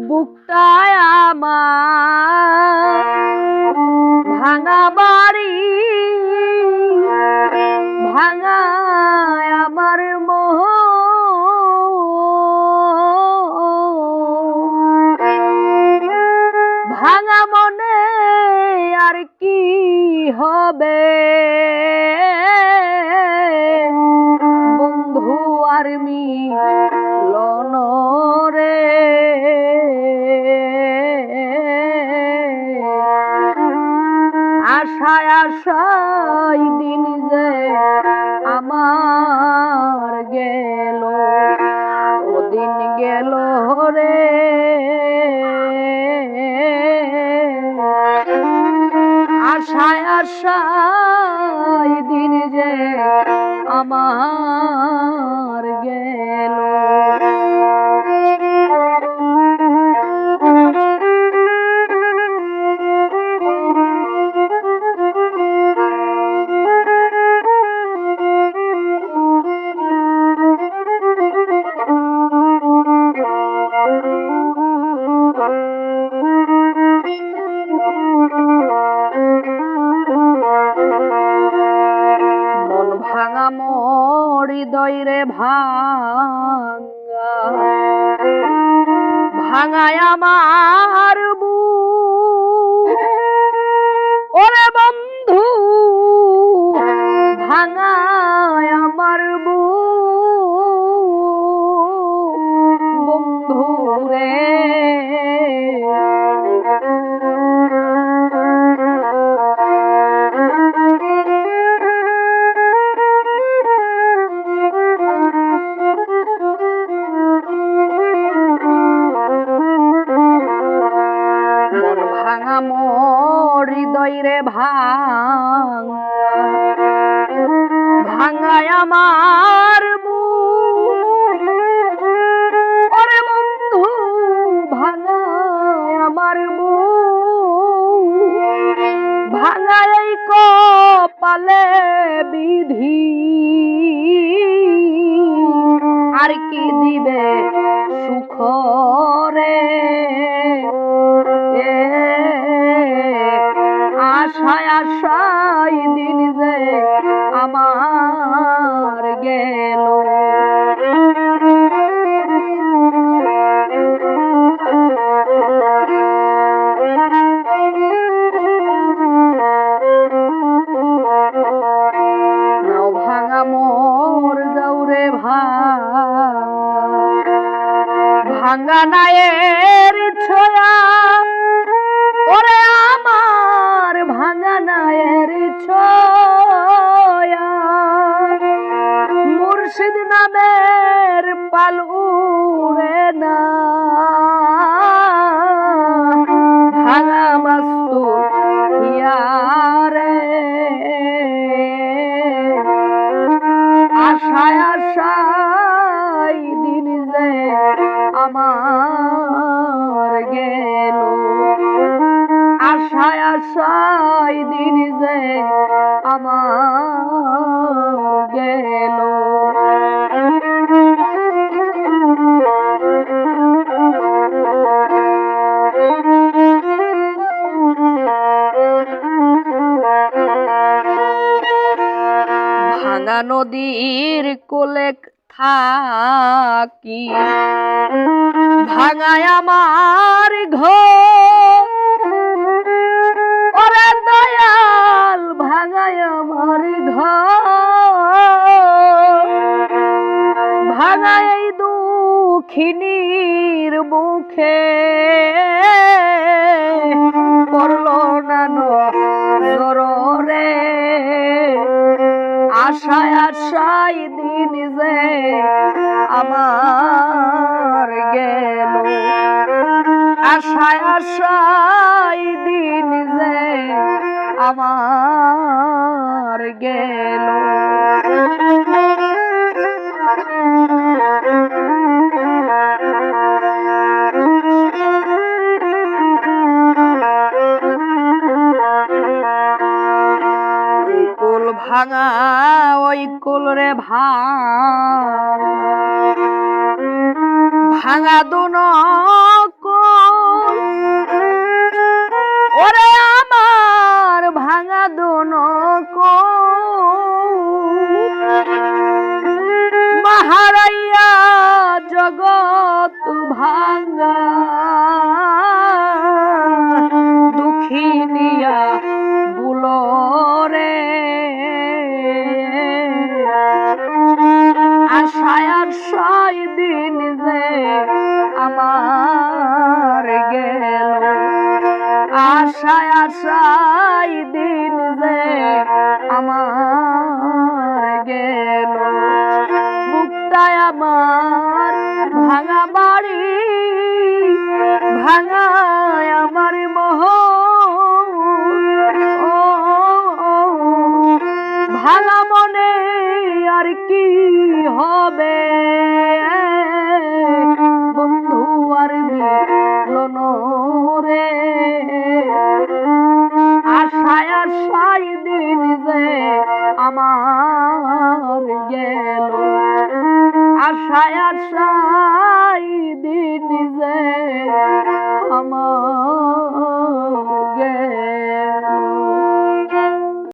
বুকটায় আমার ভাঙা বাড়ি আশায় আশায় দিন যে আমার গেল ওদিন গেল রে। আশায় আশায় দিন যে আমার হৃদয় রে ভাঙা ভাঙায় আমার ভাঙা মোর হৃদয় রে ভাঙ ভাঙায় আমার। ওরে বন্ধু, ভাঙায় আমার। ভাঙায় কপালে বিধি আর কি আশায় আশায় দিন যে আমার গেল। নাও ভাঙা মোর দৌড়ে ভাঙা। ভাঙা নায়ের ছোয়া, ওরে আমার ভাঙা ছয়া। মুর্শিদ নামের পাল উড়ে না। আশায় দিন যে আমার গেল ভাঙা নদীর কোলে থাকি ভাঙায় আমার ঘর এই দুঃখিনীর মুখে। পড়ল না নরে। আশায় আশায় দিন যে আমার গেল। আশায় আশায় দিন যে আমার গেল। ওই কুল রে ভাঙা ভাঙা আশায় দিন যে আমার গেল। মুক্তায় আমার ভাঙা বাড়ি আশায় আশায় দিন যে আমার